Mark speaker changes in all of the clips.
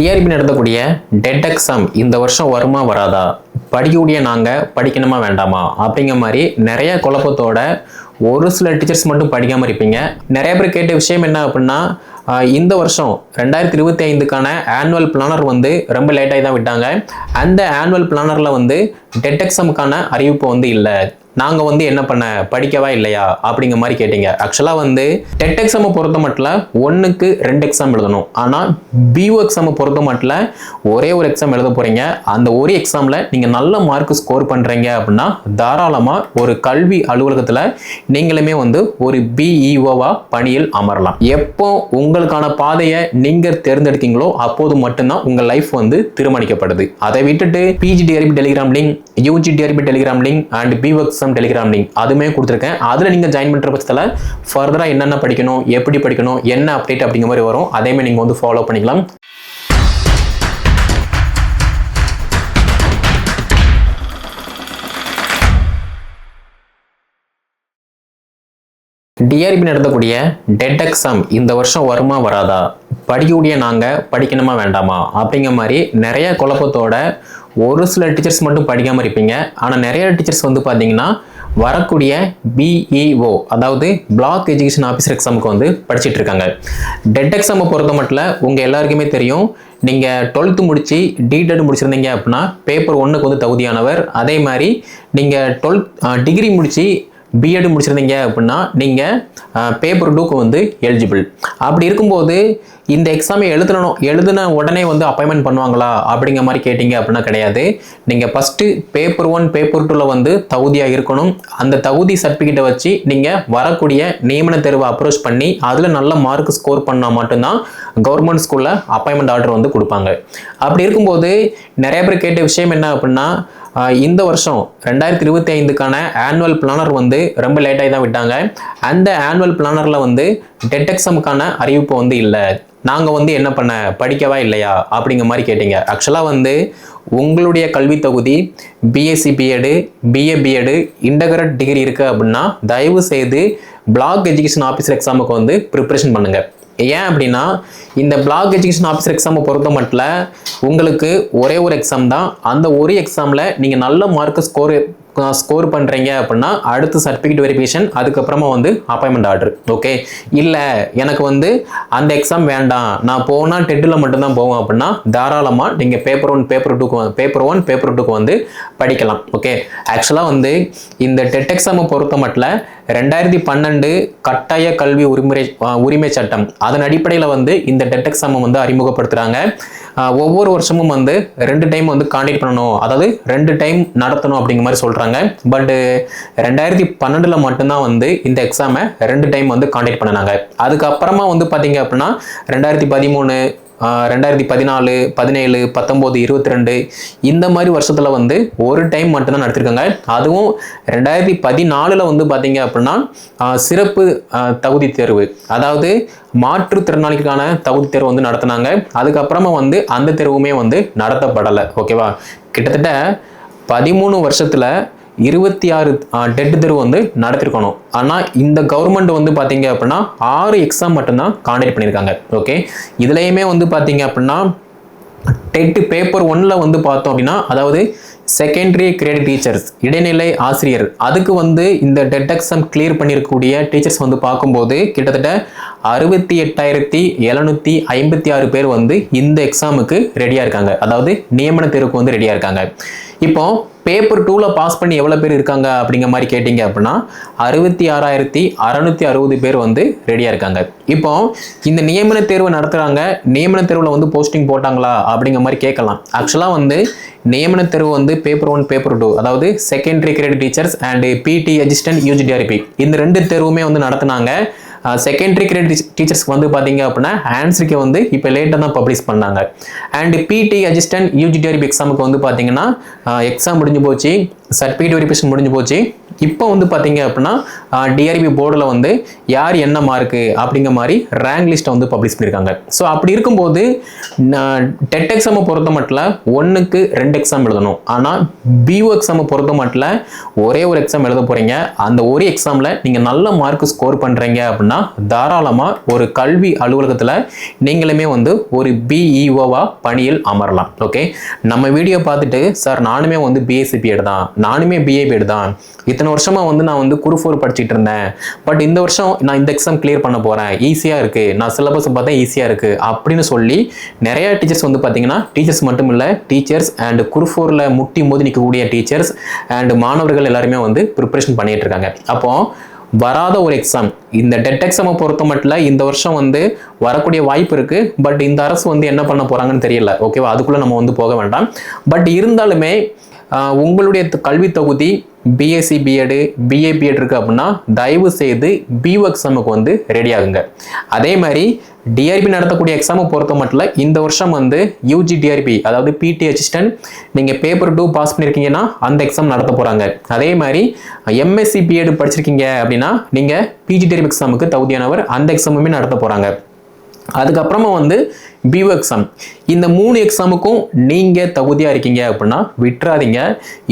Speaker 1: TRP நடத்தக்கூடிய TET exam இந்த வருஷம் வருமா வராதா? படிக்கக்கூடிய நாங்கள் படிக்கணுமா வேண்டாமா? அப்படிங்கிற மாதிரி நிறைய குழப்பத்தோட ஒரு சில டீச்சர்ஸ் மட்டும் படிக்காமல் இருப்பீங்க. நிறைய பேர் கேட்ட விஷயம் என்ன அப்படின்னா இந்த வருஷம் ரெண்டாயிரத்தி இருபத்தி ஐந்துக்கான ஆனுவல் பிளானர் வந்து ரொம்ப லேட்டாகி தான் விட்டாங்க. அந்த ஆனுவல் பிளானரில் வந்து டெட் எக்ஸாமுக்கான அறிவிப்பு வந்து இல்லை. நாங்கள் வந்து என்ன பண்ண படிக்கவா இல்லையா? அப்படிங்கிற மாதிரி கேட்டீங்க. ஆக்சுவலாக வந்து டெட் எக்ஸாமை பொறுத்த மட்டும் ஒன்றுக்கு ரெண்டு எக்ஸாம் எழுதணும். ஆனால் பிஓ எக்ஸாமை பொறுத்த மட்டும் ஒரே ஒரு எக்ஸாம் எழுத போகிறீங்க அந்த ஒரு எக்ஸாமில் நீங்கள் நல்ல மார்க் ஸ்கோர் பண்ணுறீங்க அப்படின்னா தாராளமாக ஒரு கல்வி அலுவலகத்தில் நீங்களுமே வந்து ஒரு பிஇஓவாக பணியில் அமரலாம். எப்போ உங்களுக்கான பாதையை நீங்கள் தேர்ந்தெடுக்கீங்களோ அப்போது மட்டும்தான் உங்கள் லைஃப் வந்து தீர்மானிக்கப்படுது. அதை விட்டுட்டு PG TRB Telegram link UG TRB Telegram link and பிஒர்க்ஸ் exam Telegram link அதுமே கொடுத்துருக்கேன். அதில் நீங்கள் ஜாயின் பண்ணுற பட்சத்தில் ஃபர்தராக என்னென்ன படிக்கணும் எப்படி படிக்கணும் என்ன அப்டேட் அப்படிங்கிற மாதிரி வரும். அதேமாதிரி நீங்கள் வந்து ஃபாலோ பண்ணிக்கலாம். டிஆர்பி நடத்தக்கூடிய டெட் எக்ஸாம் இந்த வருஷம் வருமா வராதா? படிக்கக்கூடிய நாங்கள் படிக்கணுமா வேண்டாமா? அப்படிங்கிற மாதிரி நிறைய குழப்பத்தோட ஒரு சில டீச்சர்ஸ் மட்டும் படிக்காமல் இருப்பீங்க. ஆனால் நிறைய டீச்சர்ஸ் வந்து பார்த்தீங்கன்னா வரக்கூடிய பிஇஓ அதாவது பிளாக் எஜுகேஷன் ஆஃபீஸர் எக்ஸாமுக்கு வந்து படிச்சிட்டு இருக்காங்க. டெட் எக்ஸாமை பொறுத்த மட்டும் உங்கள் எல்லாருக்குமே தெரியும். நீங்கள் டுவெல்த்து முடித்து டிடெட் முடிச்சிருந்தீங்க அப்படின்னா பேப்பர் ஒன்றுக்கு வந்து தகுதியானவர். அதே மாதிரி நீங்கள் டுவெல்த் டிகிரி முடித்து பிஎட் முடிச்சிருந்தீங்க அப்படின்னா நீங்கள் பேப்பர் டூக்கு வந்து எலிஜிபிள் அப்படி இருக்கும்போது இந்த எக்ஸாமை எழுதணும் எழுதின உடனே வந்து அப்பாயின்மெண்ட் பண்ணுவாங்களா அப்படிங்கிற மாதிரி கேட்டிங்க அப்படின்னா கிடையாது. நீங்கள் ஃபஸ்ட்டு பேப்பர் ஒன் பேப்பர் டூவில் வந்து தகுதியாக இருக்கணும். அந்த தகுதி சர்டிஃபிகேட்டை வச்சு நீங்கள் வரக்கூடிய நியமன தேர்வை அப்ரோச் பண்ணி அதில் நல்ல மார்க் ஸ்கோர் பண்ணால் மட்டும்தான் கவர்மெண்ட் ஸ்கூலில் அப்பாயின்மெண்ட் ஆர்டர் வந்து கொடுப்பாங்க. அப்படி இருக்கும்போது நிறைய பேர் கேட்ட விஷயம் என்ன அப்படின்னா இந்த வருஷம் ரெண்டாயிரத்தி இருபத்தி ஐந்துக்கான ஆனுவல் பிளானர் வந்து ரொம்ப லேட்டாகி தான் விட்டாங்க. அந்த ஆனுவல் பிளானரில் வந்து டெட் எக்ஸாமுக்கான அறிவிப்பு வந்து இல்லை. நாங்கள் வந்து என்ன பண்ண படிக்கவா இல்லையா? அப்படிங்கிற மாதிரி கேட்டீங்க. ஆக்சுவலாக வந்து உங்களுடைய கல்வி தொகுதி BSc BEd BA BEd integrate degree இருக்குது அப்படின்னா தயவு செய்து பிளாக் எஜுகேஷன் ஆஃபீஸர் எக்ஸாமுக்கு வந்து ப்ரிப்ரேஷன் பண்ணுங்கள் ஏன் அப்படின்னா இந்த பிளாக் எஜுகேஷன் ஆஃபீஸர் எக்ஸாமை பொறுத்த மட்டும் உங்களுக்கு ஒரே ஒரு எக்ஸாம் தான். அந்த ஒரு எக்ஸாமில் நீங்கள் நல்ல மார்க் ஸ்கோர் ஸ்கோர் பண்ணுறீங்க அப்படின்னா அடுத்து சர்டிஃபிகேட் வெரிஃபிகேஷன் அதுக்கப்புறமா வந்து அப்பாயின்மெண்ட் ஆர்டர் ஓகே இல்லை எனக்கு வந்து அந்த எக்ஸாம் வேண்டாம். நான் போனால் டெட்டில் மட்டும்தான் போவேன் அப்படின்னா தாராளமாக நீங்கள் பேப்பர் ஒன் பேப்பர் டூக்கு பேப்பர் ஒன் பேப்பர் டூக்கு வந்து படிக்கலாம். ஓகே ஆக்சுவலாக வந்து இந்த டெட் எக்ஸாமை பொறுத்த மட்டும் ரெண்டாயிரத்தி பன்னெண்டு கட்டாய கல்வி உரிமுறை உரிமை சட்டம். அதன் அடிப்படையில் வந்து இந்த டெட் எக்ஸாமை வந்து அறிமுகப்படுத்துகிறாங்க ஒவ்வொரு வருஷமும் வந்து ரெண்டு டைம் வந்து காண்டக்ட் பண்ணணும். அதாவது ரெண்டு டைம் நடத்தணும் அப்படிங்கிற மாதிரி சொல்கிறாங்க பட்டு ரெண்டாயிரத்தி பன்னெண்டில் மட்டும்தான் வந்து இந்த எக்ஸாமை ரெண்டு டைம் வந்து காண்டக்ட் பண்ணினாங்க. அதுக்கப்புறமா வந்து பார்த்தீங்க அப்படின்னா ரெண்டாயிரத்தி பதிமூணு ரெண்டாயிரத்தி பதினாலு பதினேழு பத்தொம்போது இருபத்தி ரெண்டு இந்த மாதிரி வருஷத்தில் வந்து ஒரு டைம் மட்டும்தான் நடத்திருக்காங்க. அதுவும் ரெண்டாயிரத்தி பதினாலில் வந்து பார்த்தீங்க அப்படின்னா சிறப்பு தகுதி தேர்வு. அதாவது மாற்றுத்திறனாளிக்கான தகுதி தேர்வு வந்து நடத்தினாங்க. அதுக்கப்புறமா வந்து அந்த தேர்வுமே வந்து நடத்தப்படலை. ஓகேவா? கிட்டத்தட்ட பதிமூணு வருஷத்தில் இருபத்தி ஆறு டெட் தேர்வு வந்து நடத்திருக்கணும். ஆனால் இந்த கவர்மெண்ட் வந்து பார்த்தீங்க அப்படின்னா ஆறு எக்ஸாம் மட்டும்தான் காண்டக்ட் பண்ணியிருக்காங்க ஓகே இதுலேயுமே வந்து பார்த்தீங்க அப்படின்னா டெட்டு பேப்பர் ஒன்னில் வந்து பார்த்தோம் அப்படின்னா அதாவது செகண்டரி கிரேட் டீச்சர்ஸ் இடைநிலை ஆசிரியர் அதுக்கு வந்து இந்த டெட் எக்ஸாம் கிளியர் பண்ணியிருக்கக்கூடிய டீச்சர்ஸ் வந்து பார்க்கும்போது கிட்டத்தட்ட அறுபத்தி எட்டாயிரத்தி எழுநூற்றி ஐம்பத்தி ஆறு பேர் வந்து இந்த எக்ஸாமுக்கு ரெடியாக இருக்காங்க. அதாவது நியமன தேர்வுக்கு வந்து ரெடியாக இருக்காங்க. இப்போ பேப்பர் டூவில் பாஸ் பண்ணி எவ்வளோ பேர் இருக்காங்க அப்படிங்கிற மாதிரி கேட்டிங்க அப்படின்னா அறுபத்தி ஆறாயிரத்தி அறநூற்றி அறுபது பேர் வந்து ரெடியாக இருக்காங்க. இப்போ இந்த நியமன தேர்வு நடத்துகிறாங்க நியமன தேர்வில் வந்து போஸ்டிங் போட்டாங்களா அப்படிங்கிற மாதிரி கேட்கலாம். ஆக்சுவலாக வந்து நியமன தேர்வு வந்து பேப்பர் ஒன் பேப்பர் டூ அதாவது secondary grade teachers and PD assistant UG TRB இந்த ரெண்டு தேர்வுமே வந்து நடத்துனாங்க. செகண்டரி கிரேட் டீச்சர்ஸ்க்கு வந்து பார்த்தீங்க அப்படின்னா ஆன்சருக்கு வந்து இப்போ லேட்டாக தான் பப்ளிஷ் பண்ணாங்க. அண்ட் பிடி அசிஸ்டன்ட் யூஜிடிஆர்பி எக்ஸாமுக்கு வந்து பார்த்தீங்கன்னா எக்ஸாம் முடிஞ்சு போச்சு. சர்டிஃபிகேட் வெரிஃபிகேஷன் முடிஞ்சு போச்சு. இப்போ வந்து பார்த்தீங்க அப்படின்னா டிஆர்பி போர்டில் வந்து யார் என்ன மார்க்கு அப்படிங்கிற மாதிரி ரேங்க் லிஸ்ட்டை வந்து பப்ளிஷ் பண்ணியிருக்காங்க ஸோ அப்படி இருக்கும்போது டெட் எக்ஸாமை பொறுத்த மட்டும் ஒன்றுக்கு ரெண்டு எக்ஸாம் எழுதணும். ஆனால் பிஓ எக்ஸாமை பொறுத்த மட்டும் ஒரே ஒரு எக்ஸாம் எழுத போகிறீங்க அந்த ஒரு எக்ஸாமில் நீங்கள் நல்ல மார்க் ஸ்கோர் பண்ணுறீங்க அப்படின்னா தாராளமாக ஒரு கல்வி அலுவலகத்தில் நீங்களுமே வந்து ஒரு பிஇஓவாக பணியில் அமரலாம். ஓகே நம்ம வீடியோ பார்த்துட்டு சார் நானுமே வந்து பிஎஸ்சிபி எடுதான் தான் நானுமே பிஏபி எடுதான் இத்தனை இத்தனை வருஷமா வந்து நான் வந்து குரு ஃபோர் படிச்சுட்டு இருந்தேன். பட் இந்த வருஷம் நான் இந்த எக்ஸாம் கிளியர் பண்ண போகிறேன் ஈஸியாக இருக்குது நான் சிலபஸ் பார்த்தா ஈஸியாக இருக்குது அப்படின்னு சொல்லி நிறைய டீச்சர்ஸ் வந்து பார்த்தீங்கன்னா டீச்சர்ஸ் மட்டும் இல்லை டீச்சர்ஸ் அண்ட் குரு ஃபோரில் முட்டி மோதி நிற்கக்கூடிய டீச்சர்ஸ் அண்ட் மாணவர்கள் எல்லாருமே வந்து ப்ரிப்பரேஷன் பண்ணிகிட்டு இருக்காங்க. அப்போது வராத ஒரு எக்ஸாம் இந்த டெட் எக்ஸாமை பொறுத்த மட்டும் இந்த வருஷம் வந்து வரக்கூடிய வாய்ப்பு இருக்குது பட் இந்த அரசு வந்து என்ன பண்ண போகிறாங்கன்னு தெரியல. ஓகேவா அதுக்குள்ளே நம்ம வந்து போக வேண்டாம். பட் இருந்தாலுமே உங்களுடைய கல்வி தொகுதி பிஎஸ்சி பிஎடு பிஏ பிஎட் இருக்கு அப்படின்னா தயவு செய்து பிஓ எக்ஸாமுக்கு வந்து ரெடி ஆகுங்க. அதே மாதிரி டிஆர்பி நடத்தக்கூடிய எக்ஸாமை பொறுத்த மட்டும் இந்த வருஷம் வந்து யூஜி டிஆர்பி அதாவது பிடி அசிஸ்டன்ட் நீங்கள் பேப்பர் டூ பாஸ் பண்ணியிருக்கீங்கன்னா அந்த எக்ஸாம் நடத்த போகிறாங்க அதே மாதிரி எம்எஸ்சி பிஎட் படிச்சிருக்கீங்க அப்படின்னா நீங்கள் பிஜி டிஆர்பி எக்ஸாமுக்கு தகுதியானவர் அந்த எக்ஸாமுமே நடத்த போகிறாங்க அதுக்கப்புறமா வந்து பிஓ எக்ஸாம் இந்த மூணு எக்ஸாமுக்கும் நீங்கள் தகுதியாக இருக்கீங்க அப்படின்னா விட்டுறாதீங்க.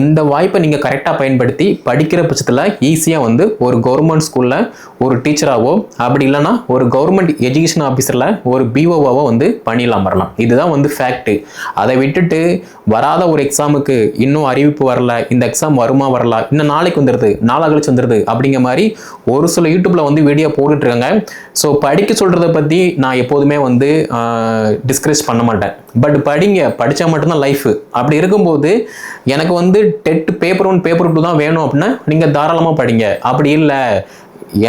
Speaker 1: இந்த வாய்ப்பை நீங்கள் கரெக்டாக பயன்படுத்தி படிக்கிற பட்சத்தில் ஈஸியாக வந்து ஒரு கவர்மெண்ட் ஸ்கூலில் ஒரு டீச்சராகவோ அப்படி இல்லைன்னா ஒரு கவர்மெண்ட் எஜுகேஷன் ஆஃபீஸரில் ஒரு பிஓவாவோ வந்து பணியில் அமரலாம். இதுதான் வந்து ஃபேக்ட்டு அதை விட்டுட்டு வராத ஒரு எக்ஸாமுக்கு இன்னும் அறிவிப்பு வரல இந்த எக்ஸாம் வருமா வரல இன்னும் நாளைக்கு வந்துடுது நாளா கழிச்சு வந்துடுது அப்படிங்கிற மாதிரி ஒரு சில யூடியூப்பில் வந்து வீடியோ போட்டுட்டு இருக்காங்க. ஸோ படிக்க சொல்கிறத பற்றி நான் எப்போதுமே வந்து டிஸ்கரேஜ் பண்ண மாட்டேன். பட் படிங்க படித்தா மட்டும்தான் லைஃபு அப்படி இருக்கும்போது எனக்கு வந்து TET paper one paper two தான் வேணும் அப்படின்னா நீங்கள் தாராளமாக படிங்க. அப்படி இல்லை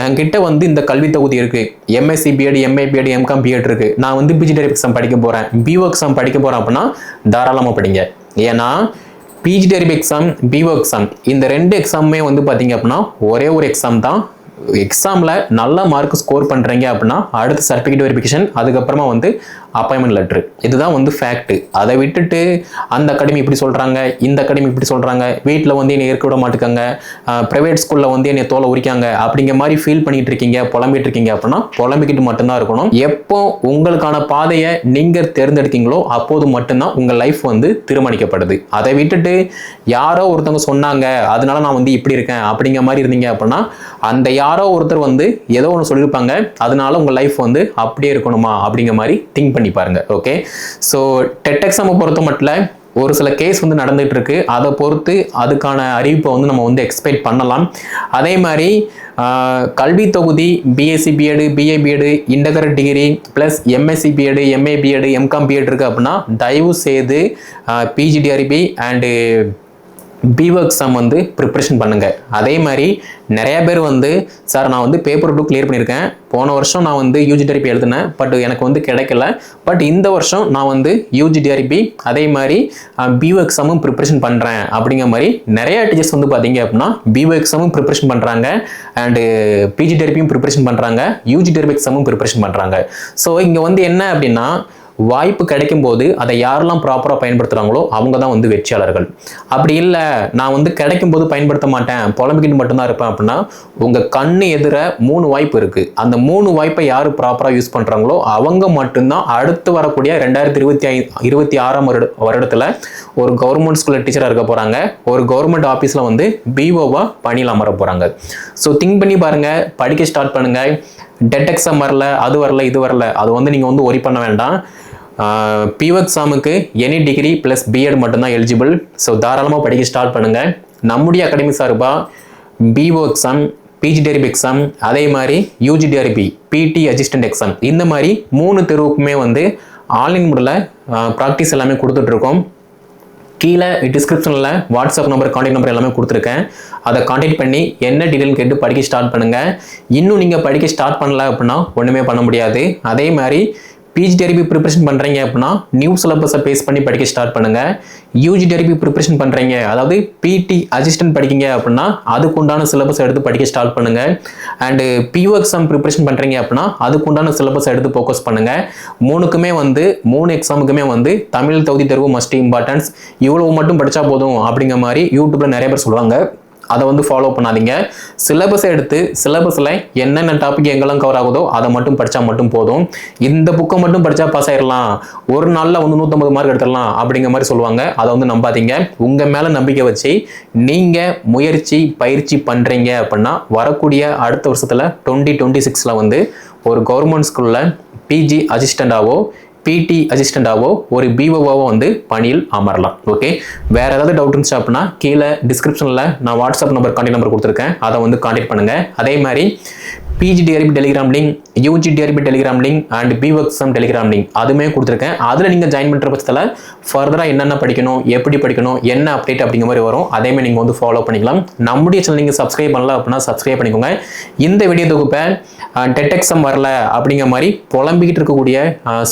Speaker 1: என்கிட்ட வந்து இந்த கல்வி தொகுதி இருக்குது MSc BEd MA BEd MCom BEd இருக்குது நான் வந்து பிஜி எக்ஸாம் படிக்க போகிறேன் பிஓ எக்ஸாம் படிக்க போகிறேன் அப்படின்னா தாராளமாக படிங்க. ஏன்னா PG TRB exam BEO exam இந்த ரெண்டு எக்ஸாமுமே வந்து பார்த்தீங்க அப்படின்னா ஒரே ஒரு எக்ஸாம் தான். எக்ஸாமில் நல்ல மார்க் ஸ்கோர் பண்ணுறீங்க அப்படின்னா அடுத்த சர்டிஃபிகேட் வெரிஃபிகேஷன் அதுக்கப்புறமா வந்து அப்பாயின்மெண்ட் லெட்ரு இதுதான் வந்து ஃபேக்ட்டு அதை விட்டுட்டு அந்த அகாடமி இப்படி சொல்கிறாங்க இந்த அகாடமி இப்படி சொல்கிறாங்க வீட்டில் வந்து என்னை இருக்க விட மாட்டுக்காங்க ப்ரைவேட் ஸ்கூலில் வந்து என்னை தோலை உரிக்காங்க அப்படிங்கிற மாதிரி ஃபீல் பண்ணிட்டு இருக்கீங்க புலம்பிட்டு இருக்கீங்க அப்படின்னா புலம்பிக்கிட்டு மட்டும்தான் இருக்கணும். எப்போ உங்களுக்கான பாதையை நீங்கள் தேர்ந்தெடுக்கீங்களோ அப்போது மட்டும்தான் உங்கள் லைஃப் வந்து தீர்மானிக்கப்படுது அதை விட்டுட்டு யாரோ ஒருத்தவங்க சொன்னாங்க அதனால நான் வந்து இப்படி இருக்கேன் அப்படிங்கிற மாதிரி இருந்தீங்க அப்படின்னா அந்த யாரோ ஒருத்தர் வந்து ஏதோ ஒன்று சொல்லியிருப்பாங்க அதனால உங்கள் லைஃப் வந்து அப்படியே இருக்கணுமா அப்படிங்கிற மாதிரி திங்க் பண்ணி பாருங்க ஓகே ஸோ டெட் எக்ஸாமை பொறுத்த மட்டும் ஒரு சில கேஸ் வந்து நடந்துட்டு இருக்கு அதை பொறுத்து அதுக்கான அறிவிப்பை வந்து நம்ம வந்து எக்ஸ்பெக்ட் பண்ணலாம். அதே மாதிரி கல்வி தொகுதி BSc BEd BA BEd integrate degree plus MSc BEd MA BEd MCom BEd இருக்குது அப்படின்னா தயவு செய்து PG TRB and BEO exam வந்து ப்ரிப்ரேஷன் பண்ணுங்கள் அதே மாதிரி நிறையா பேர் வந்து சார் நான் வந்து பேப்பர் டூ கிளியர் பண்ணியிருக்கேன். போன வருஷம் நான் வந்து யூஜி டிஆர்பி எழுதினேன். பட் எனக்கு வந்து கிடைக்கல. பட் இந்த வருஷம் நான் வந்து யூஜி டிஆர்பி அதே மாதிரி பிஓ எக்ஸாமும் ப்ரிப்ரேஷன் பண்ணுறேன் அப்படிங்கிற மாதிரி நிறையா டீச்சர்ஸ் வந்து பார்த்தீங்க அப்படின்னா பிஓ எக்ஸாமும் ப்ரிப்ரேஷன் பண்ணுறாங்க அண்டு பிஜி டிஆர்பியும் ப்ரிப்ரேஷன் பண்ணுறாங்க யூஜி டிஆர்பி எக்ஸாமும் ப்ரிப்ரேஷன் பண்ணுறாங்க ஸோ இங்கே வந்து என்ன அப்படின்னா வாய்ப்பு கிடைக்கும் போது அதை யாரெல்லாம் ப்ராப்பராக பயன்படுத்துகிறாங்களோ அவங்க தான் வந்து வெற்றியாளர்கள். அப்படி இல்லை நான் வந்து கிடைக்கும் போது பயன்படுத்த மாட்டேன் புலம்பிக்கிட்டு மட்டும்தான் இருப்பேன் அப்படின்னா உங்கள் கண்ணு எதிர மூணு வாய்ப்பு இருக்குது அந்த மூணு வாய்ப்பை யார் ப்ராப்பராக யூஸ் பண்ணுறாங்களோ அவங்க மட்டும்தான் அடுத்து வரக்கூடிய ரெண்டாயிரத்தி இருபத்தி ஐ இருபத்தி ஆறாம் வருட வருடத்தில் ஒரு கவர்மெண்ட் ஸ்கூலில் டீச்சராக இருக்க போகிறாங்க ஒரு கவர்மெண்ட் ஆஃபீஸில் வந்து பிஓவாக பணியில் அமர போகிறாங்க ஸோ திங்க் பண்ணி பாருங்கள் படிக்க ஸ்டார்ட் பண்ணுங்கள் டெட் எக்ஸாம் வரல அது வரல இது வரல. அது வந்து நீங்கள் வந்து ஒரி பண்ண வேண்டாம். பிஓ எக்ஸாமுக்கு எனி டிகிரி ப்ளஸ் பிஎட் மட்டும்தான் எலிஜிபிள் ஸோ தாராளமாக படிக்க ஸ்டார்ட் பண்ணுங்கள் நம்முடைய அகாடமி சார்பாக பிஓ எக்ஸாம் பிஜிடிஆர்பி எக்ஸாம் அதே மாதிரி UG TRB BT assistant exam இந்த மாதிரி மூணு தெருவுக்குமே வந்து ஆன்லைன் முறையில் ப்ராக்டிஸ் எல்லாமே கொடுத்துட்ருக்கோம் கீழே டிஸ்கிரிப்ஷனில் வாட்ஸ்அப் நம்பர் காண்டாக்ட் நம்பர் எல்லாமே கொடுத்துருக்கேன். அதை காண்டாக்ட் பண்ணி என்ன டீட்டெயில் கேட்டு படிக்க ஸ்டார்ட் பண்ணுங்கள் இன்னும் நீங்கள் படிக்க ஸ்டார்ட் பண்ணல அப்படின்னா ஒன்றுமே பண்ண முடியாது. அதே மாதிரி பிஜி டெரிபி ப்ரிப்பரேஷன் பண்ணுறீங்க அப்படின்னா நியூ சிலபஸை பேஸ் பண்ணி படிக்க ஸ்டார்ட் பண்ணுங்கள் யூஜி டெரிபி ப்ரிப்பரேஷன் பண்ணுறீங்க அதாவது பிடி அசிஸ்டன்ட் படிக்கிங்க அப்படின்னா அதுக்குண்டான சிலபஸ் எடுத்து படிக்க ஸ்டார்ட் பண்ணுங்கள் அண்டு பிஓ எக்ஸாம் ப்ரிப்பரேஷன் பண்ணுறீங்க அப்படின்னா அதுக்குண்டான சிலபஸ் எடுத்து ஃபோக்கஸ் பண்ணுங்கள் மூணுக்குமே வந்து மூணு எக்ஸாமுக்குமே வந்து தமிழ் தகுதி தேர்வு மஸ்ட் இம்பார்ட்டன்ஸ் இவ்வளவு மட்டும் படித்தா போதும் அப்படிங்கிற மாதிரி யூடியூப்பில் நிறைய பேர் சொல்லுவாங்க அதை வந்து ஃபாலோ பண்ணாதீங்க. சிலபஸை எடுத்து சிலபஸில் என்னென்ன டாபிக் எங்கெல்லாம் கவர் ஆகுதோ அதை மட்டும் படித்தா மட்டும் போதும். இந்த புக்கை மட்டும் படித்தா பாஸ் ஆயிடலாம் ஒரு நாளில் வந்து நூற்றம்பது மார்க் எடுத்துடலாம் அப்படிங்கிற மாதிரி சொல்லுவாங்க. அதை வந்து நம்பாதீங்க. உங்கள் மேலே நம்பிக்கை வச்சு நீங்கள் முயற்சி பயிற்சி பண்ணுறீங்க அப்படின்னா வரக்கூடிய அடுத்த வருஷத்தில் டுவெண்ட்டி டுவெண்ட்டி சிக்ஸில் வந்து ஒரு கவர்மெண்ட் ஸ்கூலில் பிஜி அசிஸ்டண்டாவோ பிடி அசிஸ்டண்டாவோ ஒரு பிஓவாவோ வந்து பணியில் அமரலாம். ஓகே வேற ஏதாவது டவுட் இருந்துச்சு அப்படின்னா கீழே டிஸ்கிரிப்ஷனில் நான் வாட்ஸ்அப் நம்பர் கான்டெக்ட் நம்பர் கொடுத்துருக்கேன். அதை வந்து கான்டெக்ட் பண்ணுங்கள் அதே மாதிரி PG TRB Telegram link UG TRB Telegram link and பிவர்க்ஸம் Telegram link அதுவுமே கொடுத்துருக்கேன். அதில் நீங்கள் ஜாயின் பண்ணுற பட்சத்தில் ஃபர்தராக என்னென்ன படிக்கணும் எப்படி படிக்கணும் என்ன அப்டேட் அப்படிங்கிற மாதிரி வரும். அதேமாதிரி நீங்கள் வந்து ஃபாலோ பண்ணிக்கலாம். நம்முடைய சேனல் நீங்கள் சப்ஸ்கிரைப் பண்ணல அப்படின்னா சப்ஸ்கிரைப் பண்ணிக்கோங்க. இந்த வீடியோ தொகுப்பை டெட் எக்ஸாம் வரல அப்படிங்கிற மாதிரி புலம்பிக்கிட்டு இருக்கக்கூடிய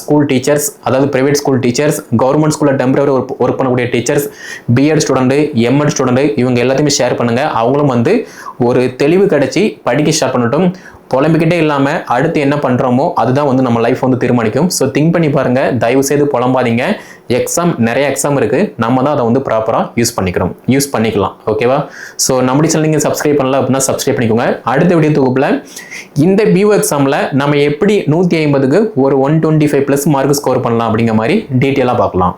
Speaker 1: ஸ்கூல் டீச்சர்ஸ் அதாவது ப்ரைவேட் ஸ்கூல் டீச்சர்ஸ் கவர்மெண்ட் ஸ்கூலில் டெம்பரரி ஒர்க் பண்ணக்கூடிய teachers BEd student MEd student இவங்க எல்லாத்தையுமே ஷேர் பண்ணுங்கள் அவங்களும் வந்து ஒரு தெளிவு கிடச்சி படிக்க ஸ்டார்ட் பண்ணட்டும். புலம்பிக்கிட்டே இல்லாமல் அடுத்து என்ன பண்ணுறோமோ அதுதான் வந்து நம்ம லைஃப் வந்து தீர்மானிக்கும். ஸோ திங்க் பண்ணி பாருங்கள் தயவு செய்து புலம்பாதீங்க. எக்ஸாம் நிறைய எக்ஸாம் இருக்குது நம்ம தான் அதை வந்து ப்ராப்பராக யூஸ் பண்ணிக்கிறோம். யூஸ் பண்ணிக்கலாம். ஓகேவா ஸோ நம்முடைய சேனல் நீங்கள் சப்ஸ்கிரைப் பண்ணல அப்படின்னா சப்ஸ்கிரைப் பண்ணிக்கோங்க. அடுத்த வீடியோ தொகுப்பில் இந்த பிஓ எக்ஸாமில் நம்ம எப்படி நூற்றி ஐம்பதுக்கு ஒரு one twenty five plus mark score பண்ணலாம் அப்படிங்கிற மாதிரி டீட்டெயிலாக பார்க்கலாம்.